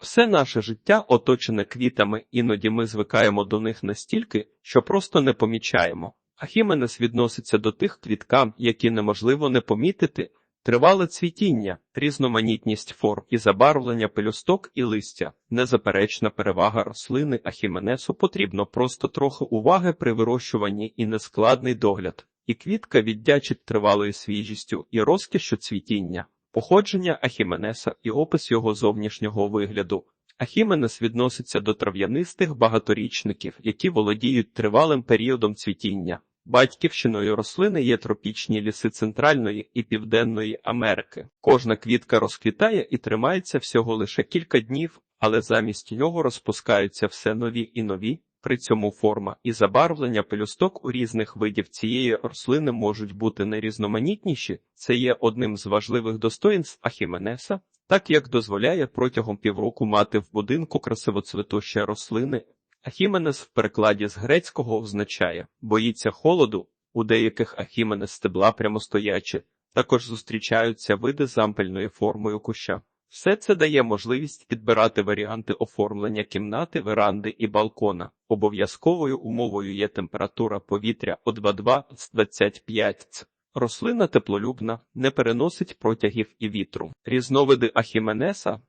Все наше життя оточене квітами, іноді ми звикаємо до них настільки, що просто не помічаємо. А Хіменес відноситься до тих квіткам, які неможливо не помітити, тривале цвітіння, різноманітність форм і забарвлення пелюсток і листя, незаперечна перевага рослини Ахіменесу потрібно просто трохи уваги при вирощуванні і нескладний догляд. І квітка віддячить тривалою свіжістю і розкішю цвітіння. Походження Ахіменеса і опис його зовнішнього вигляду. Ахіменес відноситься до трав'янистих багаторічників, які володіють тривалим періодом цвітіння. Батьківщиною рослини є тропічні ліси Центральної і Південної Америки. Кожна квітка розквітає і тримається всього лише кілька днів, але замість нього розпускаються все нові і нові. При цьому форма і забарвлення пелюсток у різних видів цієї рослини можуть бути найрізноманітніші. Це є одним з важливих достоїнств Ахіменеса, так як дозволяє протягом півроку мати в будинку красивоцвітущі рослини. Ахіменес в перекладі з грецького означає боїться холоду, у деяких ахіменес стебла прямостоячі, також зустрічаються види з ампельною формою куща. Все це дає можливість підбирати варіанти оформлення кімнати, веранди і балкона. Обов'язковою умовою є температура повітря о 22 з 25 Ц. Рослина теплолюбна, не переносить протягів і вітру. Різновиди Ахіменеса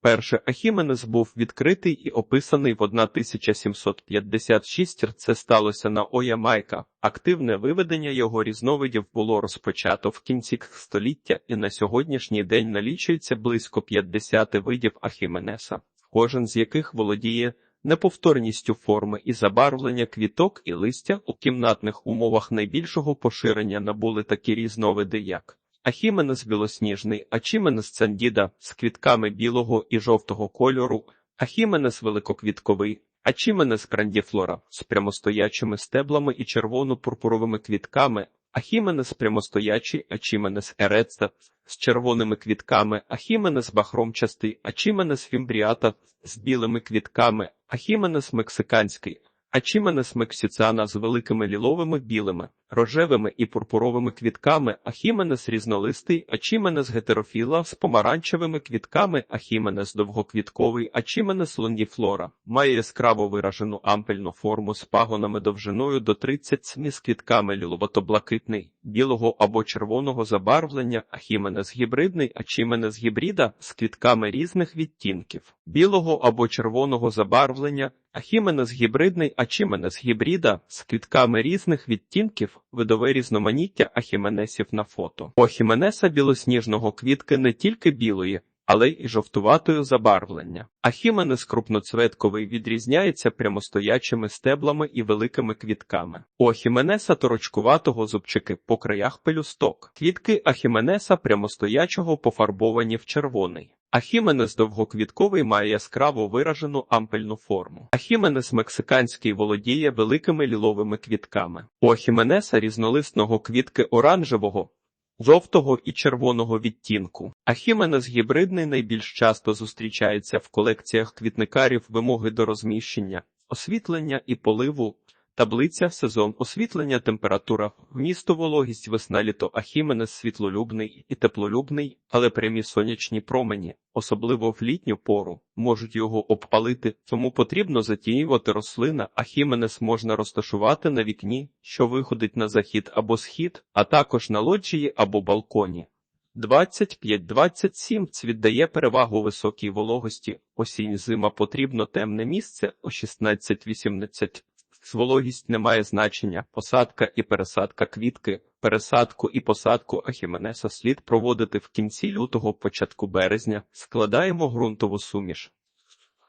Перший Ахіменес був відкритий і описаний в 1756 Це сталося на Оямайка. Активне виведення його різновидів було розпочато в кінці століття і на сьогоднішній день налічується близько 50 видів Ахіменеса, кожен з яких володіє неповторністю форми і забарвлення квіток і листя у кімнатних умовах найбільшого поширення набули такі різновиди, як Ахіменес білосніжний, Ачіменес цандіда з квітками білого і жовтого кольору, Ахіменес великоквітковий, Ачіменес крандіфлора з прямостоячими стеблами і червоно-пурпуровими квітками, Ахіменес прямостоячий, Ачіменес ереста з червоними квітками, Ахіменес бахромчастий, Ачіменес фімбріата з білими квітками, Ахіменес мексиканський, Ачіменес мексіцана з великими ліловими білими, рожевими і пурпуровими квітками, Ахіменес різнолистий, Ачіменес гетерофіла з помаранчевими квітками, Ахіменес довгоквітковий, Ачіменес лонгіфлора, має яскраво виражену ампельну форму з пагонами довжиною до 30 см з квітками ліловато-блакитний, білого або червоного забарвлення, Ахіменес гібридний, Ачіменес гібрида з квітками різних відтінків, білого або червоного забарвлення, Ахіменес гібридний, Ачіменес гібрида з квітками різних відтінків, видове різноманіття ахіменесів на фото. У ахіменеса білосніжного квітки не тільки білої, але й жовтуватою забарвлення. Ахіменес крупноцветковий відрізняється прямостоячими стеблами і великими квітками. У ахіменеса торочкуватого зубчики по краях пелюсток. Квітки ахіменеса прямостоячого пофарбовані в червоний. Ахіменес довгоквітковий має яскраво виражену ампельну форму. Ахіменес мексиканський володіє великими ліловими квітками. У ахіменеса різнолисного квітки оранжевого, жовтого і червоного відтінку. Ахіменес гібридний найбільш часто зустрічається в колекціях квітникарів вимоги до розміщення, освітлення і поливу. Таблиця сезон освітлення температура місто вологість весна літо Ахіменес світлолюбний і теплолюбний, але прямі сонячні промені, особливо в літню пору, можуть його обпалити, тому потрібно затіювати рослина. Ахіменес можна розташувати на вікні, що виходить на захід або схід, а також на лоджії або балконі. 25-27 цвіт дає перевагу високій вологості, осінь зима потрібно темне місце о 16-18 Вологість не має значення. Посадка і пересадка квітки, пересадку і посадку ахіменеса слід проводити в кінці лютого, початку березня. Складаємо ґрунтову суміш.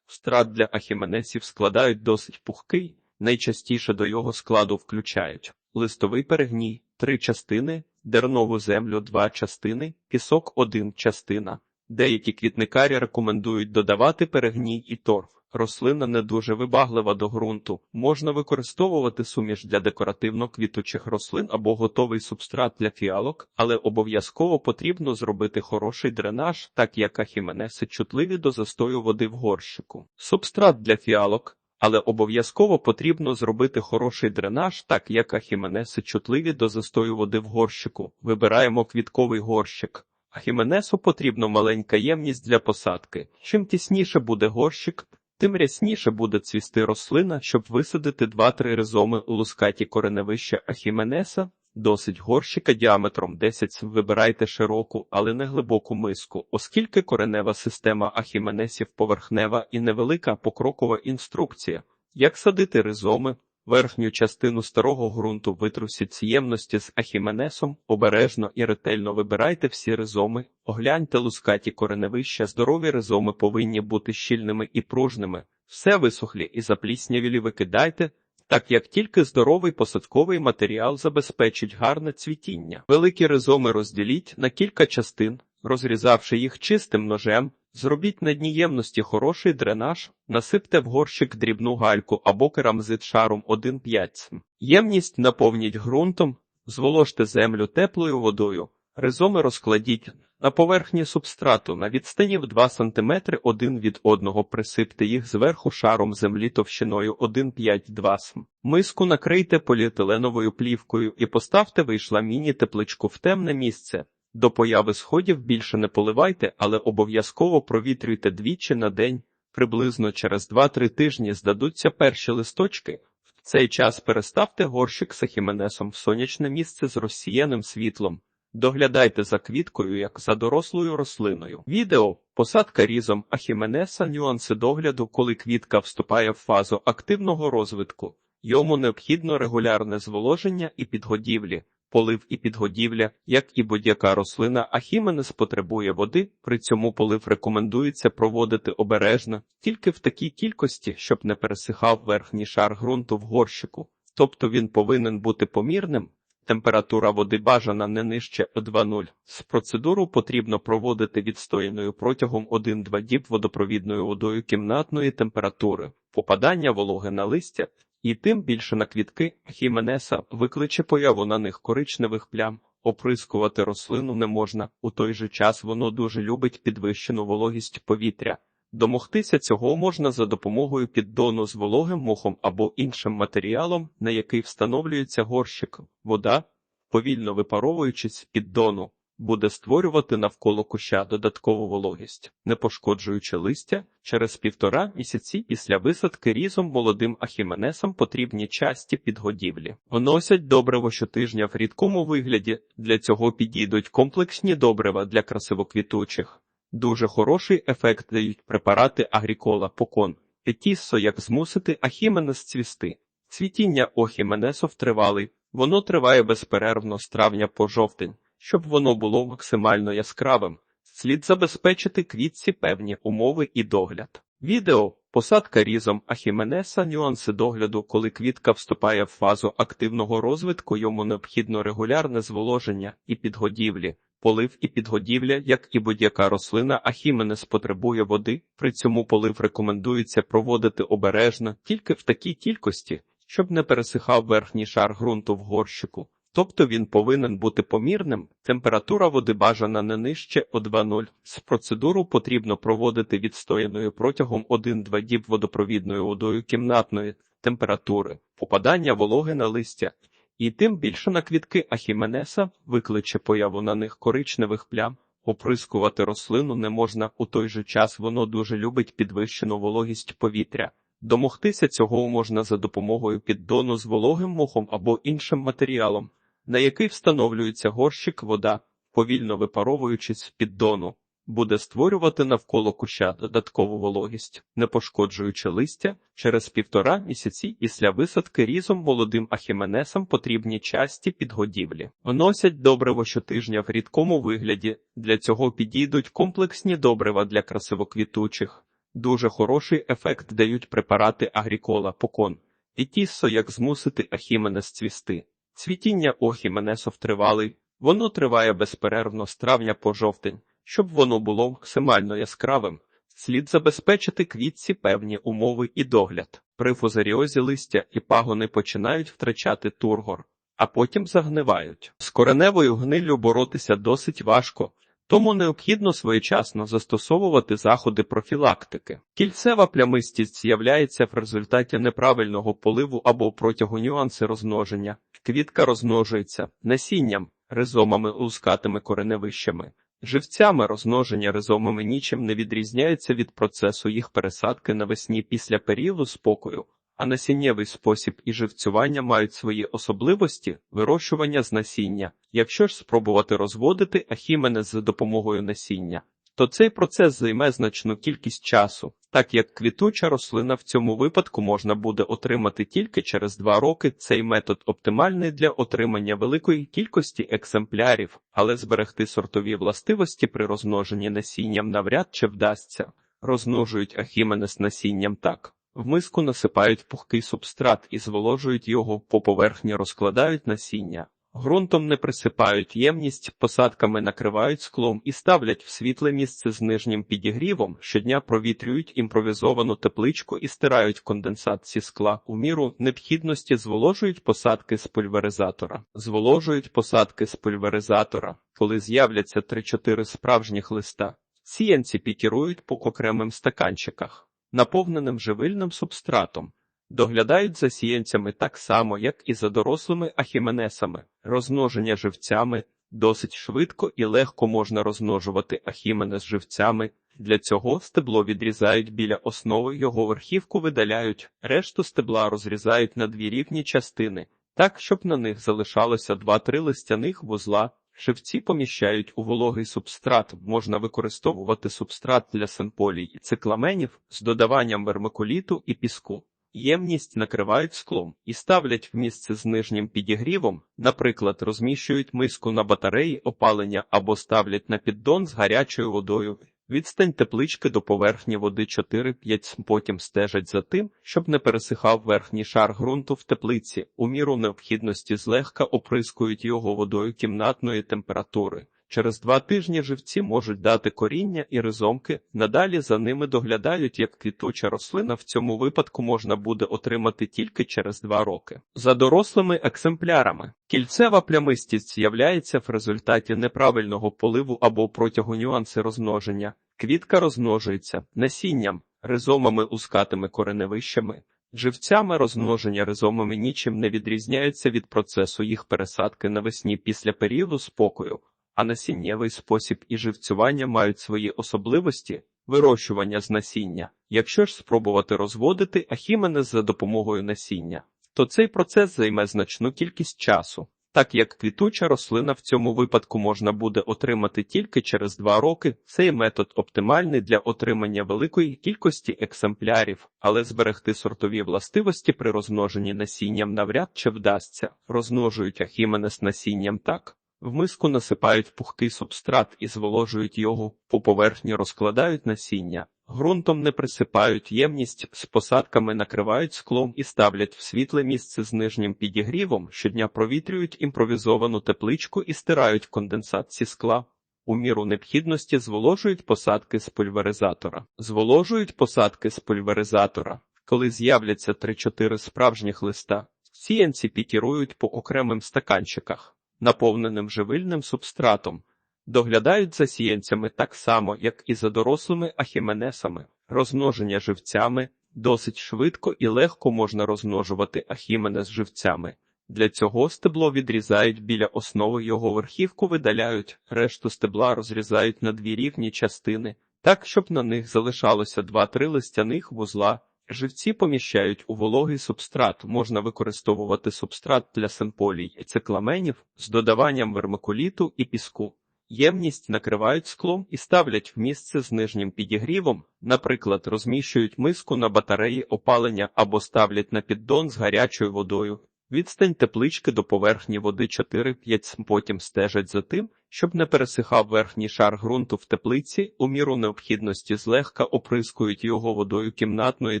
Страт для ахіменесів складають досить пухкий, найчастіше до його складу включають листовий перегній, три частини, дернову землю два частини, пісок один частина. Деякі квітникарі рекомендують додавати перегній і торф. Рослина не дуже вибаглива до ґрунту. Можна використовувати суміш для декоративно-квітучих рослин або готовий субстрат для фіалок, але обов'язково потрібно зробити хороший дренаж, так як ахіменеси чутливі до застою води в горщику. Субстрат для фіалок. Але обов'язково потрібно зробити хороший дренаж, так як ахіменеси чутливі до застою води в горщику. Вибираємо квітковий горщик. Ахіменесу потрібна маленька ємність для посадки. Чим тісніше буде горщик, тим рясніше буде цвісти рослина, щоб висадити 2-3 ризоми у лускаті кореневища Ахіменеса. Досить горщика діаметром 10 см. Вибирайте широку, але не глибоку миску, оскільки коренева система ахіменесів поверхнева і невелика покрокова інструкція. Як садити ризоми? Верхню частину старого ґрунту витрусіть з ємності з ахіменесом, обережно і ретельно вибирайте всі ризоми, огляньте лускаті кореневища, здорові ризоми повинні бути щільними і пружними, все висохлі і запліснявілі викидайте, так як тільки здоровий посадковий матеріал забезпечить гарне цвітіння. Великі ризоми розділіть на кілька частин, розрізавши їх чистим ножем, Зробіть на дні ємності хороший дренаж, насипте в горщик дрібну гальку або керамзит шаром 1,5 см. Ємність наповніть ґрунтом, зволожте землю теплою водою, ризоми розкладіть на поверхні субстрату на відстані в 2 см один від одного присипте їх зверху шаром землі товщиною 1,5-2 см. Миску накрийте поліетиленовою плівкою і поставте вийшла міні-тепличку в темне місце. До появи сходів більше не поливайте, але обов'язково провітрюйте двічі на день. Приблизно через 2-3 тижні здадуться перші листочки. В цей час переставте горщик з ахіменесом в сонячне місце з розсіяним світлом. Доглядайте за квіткою, як за дорослою рослиною. Відео посадка різом ахіменеса, нюанси догляду, коли квітка вступає в фазу активного розвитку. Йому необхідно регулярне зволоження і підгодівлі полив і підгодівля, як і будь-яка рослина, ахіменес потребує води, при цьому полив рекомендується проводити обережно, тільки в такій кількості, щоб не пересихав верхній шар ґрунту в горщику, тобто він повинен бути помірним. Температура води бажана не нижче 2,0. З процедуру потрібно проводити відстояною протягом 1-2 діб водопровідною водою кімнатної температури, попадання вологи на листя і тим більше на квітки хіменеса викличе появу на них коричневих плям. Оприскувати рослину не можна, у той же час воно дуже любить підвищену вологість повітря. Домогтися цього можна за допомогою піддону з вологим мохом або іншим матеріалом, на який встановлюється горщик, вода, повільно випаровуючись з піддону, буде створювати навколо куща додаткову вологість, не пошкоджуючи листя, через півтора місяці після висадки різом молодим ахіменесам потрібні часті підгодівлі. Вносять добриво щотижня в рідкому вигляді, для цього підійдуть комплексні добрива для красивоквітучих. Дуже хороший ефект дають препарати агрікола покон. Етіссо як змусити ахіменес цвісти. Цвітіння охіменесов тривалий, воно триває безперервно з травня по жовтень. Щоб воно було максимально яскравим, слід забезпечити квітці певні умови і догляд. Відео посадка різом ахіменеса, нюанси догляду, коли квітка вступає в фазу активного розвитку, йому необхідно регулярне зволоження і підгодівлі. Полив і підгодівля, як і будь-яка рослина, ахіменес потребує води, при цьому полив рекомендується проводити обережно тільки в такій кількості, щоб не пересихав верхній шар ґрунту в горщику. Тобто він повинен бути помірним, температура води бажана не нижче о 2,0. З процедуру потрібно проводити відстояною протягом 1-2 діб водопровідною водою кімнатної температури, попадання вологи на листя, і тим більше на квітки ахіменеса викличе появу на них коричневих плям. Оприскувати рослину не можна, у той же час воно дуже любить підвищену вологість повітря. Домогтися цього можна за допомогою піддону з вологим мохом або іншим матеріалом на який встановлюється горщик вода, повільно випаровуючись з піддону, буде створювати навколо куща додаткову вологість, не пошкоджуючи листя, через півтора місяці після висадки різом молодим ахіменесам потрібні часті підгодівлі. Вносять добриво щотижня в рідкому вигляді, для цього підійдуть комплексні добрива для красивоквітучих. Дуже хороший ефект дають препарати агрікола покон. І тіссо, як змусити ахіменес цвісти. Цвітіння охіменесов тривалий, воно триває безперервно з травня по жовтень. Щоб воно було максимально яскравим, слід забезпечити квітці певні умови і догляд. При фузаріозі листя і пагони починають втрачати тургор, а потім загнивають. З кореневою гниллю боротися досить важко, тому необхідно своєчасно застосовувати заходи профілактики. Кільцева плямистість з'являється в результаті неправильного поливу або протягу нюанси розмноження. Квітка розмножується насінням, ризомами лускатими кореневищами. Живцями розмноження ризомами нічим не відрізняється від процесу їх пересадки навесні після періоду спокою, а насіннєвий спосіб і живцювання мають свої особливості вирощування з насіння. Якщо ж спробувати розводити ахімене з допомогою насіння, то цей процес займе значну кількість часу, так як квітуча рослина в цьому випадку можна буде отримати тільки через два роки. Цей метод оптимальний для отримання великої кількості екземплярів, але зберегти сортові властивості при розмноженні насінням навряд чи вдасться. Розмножують ахімене з насінням так. В миску насипають пухкий субстрат і зволожують його, по поверхні розкладають насіння. Ґрунтом не присипають ємність, посадками накривають склом і ставлять в світле місце з нижнім підігрівом. Щодня провітрюють імпровізовану тепличку і стирають конденсат скла. У міру необхідності зволожують посадки з пульверизатора. Зволожують посадки з пульверизатора, коли з'являться 3-4 справжніх листа. Сіянці пікірують по окремим стаканчиках, наповненим живильним субстратом. Доглядають за сіянцями так само, як і за дорослими ахіменесами. Розмноження живцями досить швидко і легко можна розмножувати ахіменес живцями. Для цього стебло відрізають біля основи, його верхівку видаляють, решту стебла розрізають на дві рівні частини, так, щоб на них залишалося два-три листяних вузла. Живці поміщають у вологий субстрат, можна використовувати субстрат для синполій і цикламенів з додаванням вермикуліту і піску. Ємність накривають склом і ставлять в місце з нижнім підігрівом, наприклад, розміщують миску на батареї опалення або ставлять на піддон з гарячою водою. Відстань теплички до поверхні води 4-5 см. потім стежать за тим, щоб не пересихав верхній шар ґрунту в теплиці, у міру необхідності злегка оприскують його водою кімнатної температури. Через два тижні живці можуть дати коріння і ризомки, надалі за ними доглядають як квітуча рослина, в цьому випадку можна буде отримати тільки через два роки. За дорослими екземплярами кільцева плямистість з'являється в результаті неправильного поливу або протягу нюанси розмноження. Квітка розмножується насінням, ризомами ускатими кореневищами. Живцями розмноження ризомами нічим не відрізняються від процесу їх пересадки навесні після періоду спокою а насіннєвий спосіб і живцювання мають свої особливості вирощування з насіння. Якщо ж спробувати розводити ахіменес за допомогою насіння, то цей процес займе значну кількість часу. Так як квітуча рослина в цьому випадку можна буде отримати тільки через два роки, цей метод оптимальний для отримання великої кількості екземплярів, але зберегти сортові властивості при розмноженні насінням навряд чи вдасться. Розмножують ахіменес насінням так, в миску насипають пухкий субстрат і зволожують його, по поверхні розкладають насіння, ґрунтом не присипають ємність, з посадками накривають склом і ставлять в світле місце з нижнім підігрівом, щодня провітрюють імпровізовану тепличку і стирають конденсат зі скла. У міру необхідності зволожують посадки з пульверизатора. Зволожують посадки з пульверизатора, коли з'являться 3-4 справжніх листа. Сіянці пікірують по окремим стаканчиках наповненим живильним субстратом, доглядають за сіянцями так само, як і за дорослими ахіменесами, розмноження живцями досить швидко і легко можна розмножувати ахімене з живцями. Для цього стебло відрізають біля основи його верхівку видаляють, решту стебла розрізають на дві рівні частини, так, щоб на них залишалося два-три листяних вузла. Живці поміщають у вологий субстрат, можна використовувати субстрат для симполій цикламенів з додаванням вермикуліту і піску. Ємність накривають склом і ставлять в місце з нижнім підігрівом, наприклад, розміщують миску на батареї опалення або ставлять на піддон з гарячою водою. Відстань теплички до поверхні води 4-5 см. потім стежать за тим, щоб не пересихав верхній шар ґрунту в теплиці, у міру необхідності злегка оприскують його водою кімнатної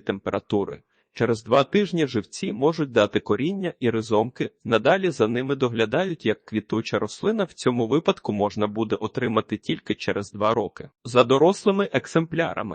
температури. Через два тижні живці можуть дати коріння і ризомки, надалі за ними доглядають як квітуча рослина, в цьому випадку можна буде отримати тільки через два роки. За дорослими екземплярами